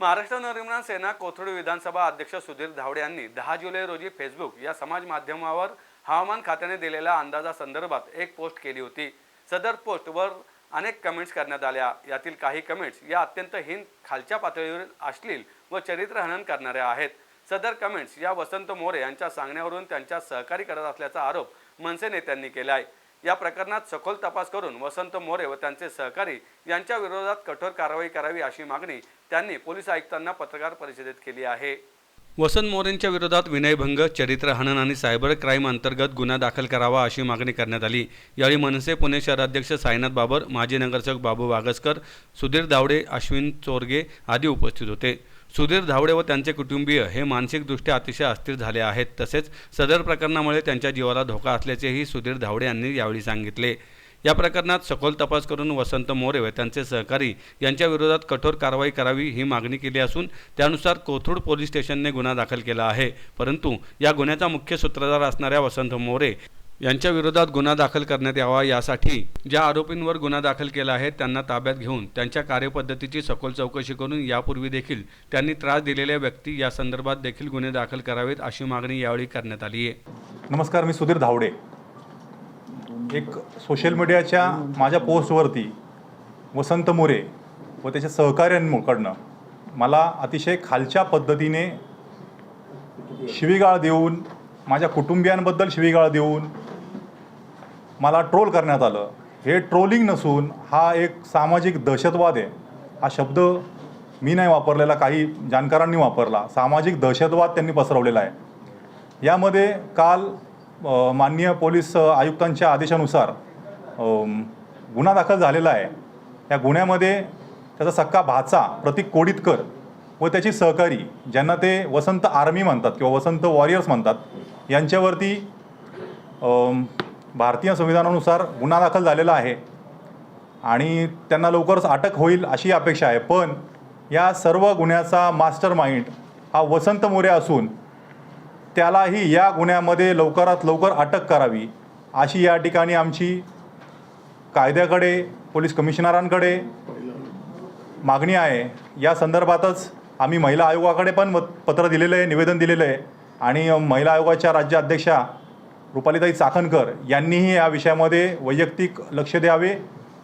महाराष्ट्र नवनिर्माण सेना कोथरूड विधानसभा अध्यक्ष सुधीर धावडे यांनी दहा जुलै रोजी फेसबुक या समाज माध्यमावर हवामान खात्याने दिलेल्या अंदाजासंदर्भात एक पोस्ट केली होती. सदर पोस्टवर अनेक कमेंट्स करण्यात आल्या. यातील काही कमेंट्स या अत्यंत हिंद खालच्या पातळीवरील अश्लील व चरित्रहनन करणाऱ्या आहेत. सदर कमेंट्स या वसंत मोरे यांच्या सांगण्यावरून त्यांच्या सहकारी करत असल्याचा आरोप मनसे नेत्यांनी केला आहे या प्रकरणात सखोल तपास करून वसंत मोरे व त्यांचे सहकारी यांच्या विरोधात कठोर कारवाई करावी अशी मागणी त्यांनी पोलीस आयुक्तांना पत्रकार परिषदेत केली आहे. वसंत मोरेंच्या विरोधात विनयभंग चरित्रहनन आणि सायबर क्राईम अंतर्गत गुन्हा दाखल करावा अशी मागणी करण्यात आली. यावेळी मनसे पुणे शहराध्यक्ष साईनाथ बाबर माजी नगरसेवक बाबू वागसकर सुधीर दावडे अश्विन चोरगे आदी उपस्थित होते. सुधीर धावडे व त्यांचे कुटुंबीय हे मानसिकदृष्ट्या अतिशय अस्थिर झाले आहेत. तसेच सदर प्रकरणामुळे त्यांच्या जीवाला धोका असल्याचेही सुधीर धावडे यांनी यावेळी सांगितले. या प्रकरणात सखोल तपास करून वसंत मोरे व त्यांचे सहकारी यांच्या विरोधात कठोर कारवाई करावी ही मागणी केली असून त्यानुसार कोथरूड पोलीस स्टेशनने गुन्हा दाखल केला आहे. परंतु या गुन्ह्याचा मुख्य सूत्रधार असणाऱ्या वसंत मोरे यांच्या विरोधात गुन्हा दाखल करण्यात यावा यासाठी ज्या आरोपींवर गुन्हा दाखल केला आहे त्यांना ताब्यात घेऊन त्यांच्या कार्यपद्धतीची सखोल चौकशी करून यापूर्वी देखील त्यांनी त्रास दिलेल्या व्यक्ती या संदर्भात देखील गुन्हे दाखल करावेत अशी मागणी यावेळी करण्यात आली आहे. नमस्कार मी सुधीर धावडे. एक सोशल मीडियाच्या माझ्या पोस्टवरती वसंत मोरे व त्याच्या सहकाऱ्यांकडनं मला अतिशय खालच्या पद्धतीने शिवीगाळ देऊन माझ्या कुटुंबियांबद्दल शिवीगाळ देऊन मला ट्रोल करण्यात आलं. हे ट्रोलिंग नसून हा एक सामाजिक दहशतवाद आहे. हा शब्द मी नाही वापरलेला काही जाणकारांनी वापरला. सामाजिक दहशतवाद त्यांनी पसरवलेला आहे. यामध्ये काल माननीय पोलीस आयुक्तांच्या आदेशानुसार गुन्हा दाखल झालेला आहे. या गुन्ह्यामध्ये त्याचा सक्का भाचा प्रतीक कोडितकर व त्याची सहकारी ज्यांना ते वसंत आर्मी म्हणतात किंवा वसंत वॉरियर्स म्हणतात यांच्यावरती भारतीय संविधानानुसार गुन्हा दाखल झालेला आहे आणि त्यांना लवकरच अटक होईल अशी अपेक्षा आहे. पण या सर्व गुन्ह्याचा मास्टर माइंड हा वसंत मोरे असून त्यालाही या गुन्ह्यामध्ये लवकरात लवकर अटक करावी अशी या ठिकाणी आमची कायद्याकडे पोलीस कमिशनरांकडे मागणी आहे. या संदर्भातच आम्ही महिला आयोगाकडे पण मत- पत्र दिलेलं आहे निवेदन दिलेलं आहे आणि महिला आयोगाच्या राज्य अध्यक्षा रुपालीताई चाकणकर यांनीही या विषयामध्ये वैयक्तिक लक्ष द्यावे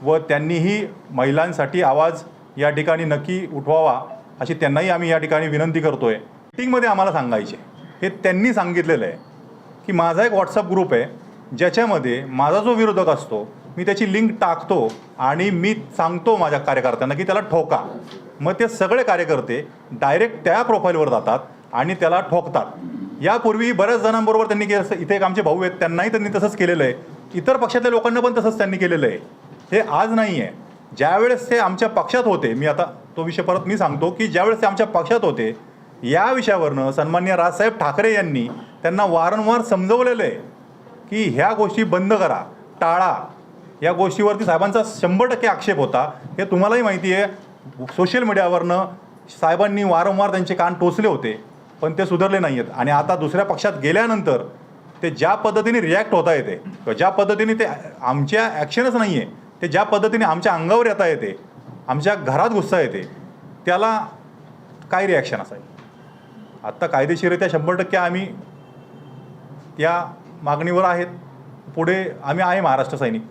व त्यांनीही महिलांसाठी आवाज या ठिकाणी नक्की उठवावा अशी त्यांनाही आम्ही या ठिकाणी विनंती करतो आहे मीटिंगमध्ये आम्हाला सांगायचे हे त्यांनी सांगितलेलं आहे की माझा एक व्हॉट्सअप ग्रुप आहे ज्याच्यामध्ये माझा जो विरोधक असतो मी त्याची लिंक टाकतो आणि मी सांगतो माझ्या कार्यकर्त्यांना की त्याला ठोका. मग ते सगळे कार्यकर्ते डायरेक्ट त्या प्रोफाईलवर जातात आणि त्याला ठोकतात. यापूर्वी बऱ्याच जणांबरोबर त्यांनी केलं इथे एक आमचे भाऊ आहेत त्यांनाही त्यांनी तसंच केलेलं आहे. इतर पक्षातल्या लोकांना पण तसंच त्यांनी केलेलं आहे. हे आज नाही आहे. ज्यावेळेस ते आमच्या पक्षात होते मी आता तो विषय परत मी सांगतो की ज्यावेळेस ते आमच्या पक्षात होते या विषयावरनं सन्मान्य राजसाहेब ठाकरे यांनी त्यांना वारंवार समजवलेलं आहे की ह्या गोष्टी बंद करा टाळा. या गोष्टीवरती साहेबांचा शंभर टक्के आक्षेप होता. हे तुम्हालाही माहिती आहे. सोशल मीडियावरनं साहेबांनी वारंवार त्यांचे कान टोचले होते. पण ते सुधारले नाही आहेत आणि आता दुसऱ्या पक्षात गेल्यानंतर ते ज्या पद्धतीने रिॲक्ट होता येते किंवा ज्या पद्धतीने ते आमच्या ॲक्शनच नाही आहे ते ज्या पद्धतीने आमच्या अंगावर येता येते आमच्या घरात घुसता येते त्याला काय रिॲक्शन असावी आत्ता कायदेशीरित्या शंभर टक्के आम्ही या मागणीवर आहेत. पुढे आम्ही आहे महाराष्ट्र सैनिक.